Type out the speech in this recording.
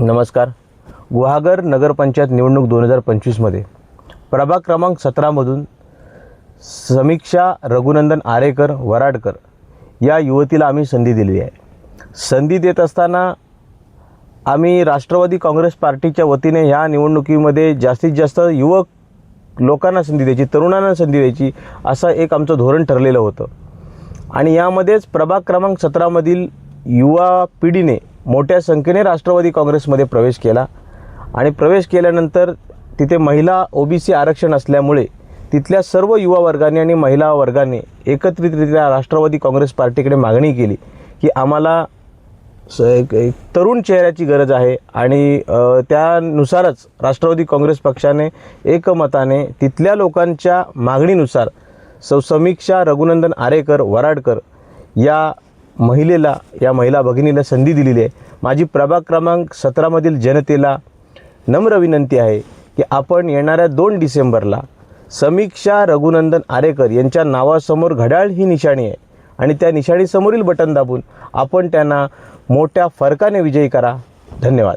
नमस्कार. गुहागर नगरपंचायत निवडणूक दोन हजार पंचवीसमध्ये प्रभाग क्रमांक सतरामधून समीक्षा रघुनंदन आरेकर वराडकर या युवतीला आम्ही संधी दिलेली आहे. संधी देत असताना आम्ही राष्ट्रवादी काँग्रेस पार्टीच्या वतीने ह्या निवडणुकीमध्ये जास्तीत जास्त युवक लोकांना संधी द्यायची तरुणांना संधी द्यायची असं एक आमचं धोरण ठरलेलं होतं. आणि यामध्येच प्रभाग क्रमांक सतरामधील युवा पिढीने मोठ्या संख्येने राष्ट्रवादी काँग्रेसमध्ये प्रवेश केला. आणि प्रवेश केल्यानंतर तिथे महिला ओबीसी आरक्षण असल्यामुळे तिथल्या सर्व युवा वर्गाने आणि महिला वर्गाने एकत्रितरित्या राष्ट्रवादी काँग्रेस पार्टीकडे मागणी केली की आम्हाला स एक तरुण चेहऱ्याची गरज आहे. आणि त्यानुसारच राष्ट्रवादी काँग्रेस पक्षाने एकमताने तिथल्या लोकांच्या मागणीनुसार सौ समीक्षा रघुनंदन आरेकर वराडकर या महिलेला या महिला भगिनीला संधी दिलेली आहे. माझी प्रभाग क्रमांक सतरामधील जनतेला नम्र विनंती आहे की आपण येणाऱ्या दोन डिसेंबरला समीक्षा रघुनंदन आरेकर यांच्या नावासमोर घड्याळ ही निशाणी आहे आणि त्या निशाणीसमोरील बटन दाबून आपण त्यांना मोठ्या फरकाने विजयी करा. धन्यवाद.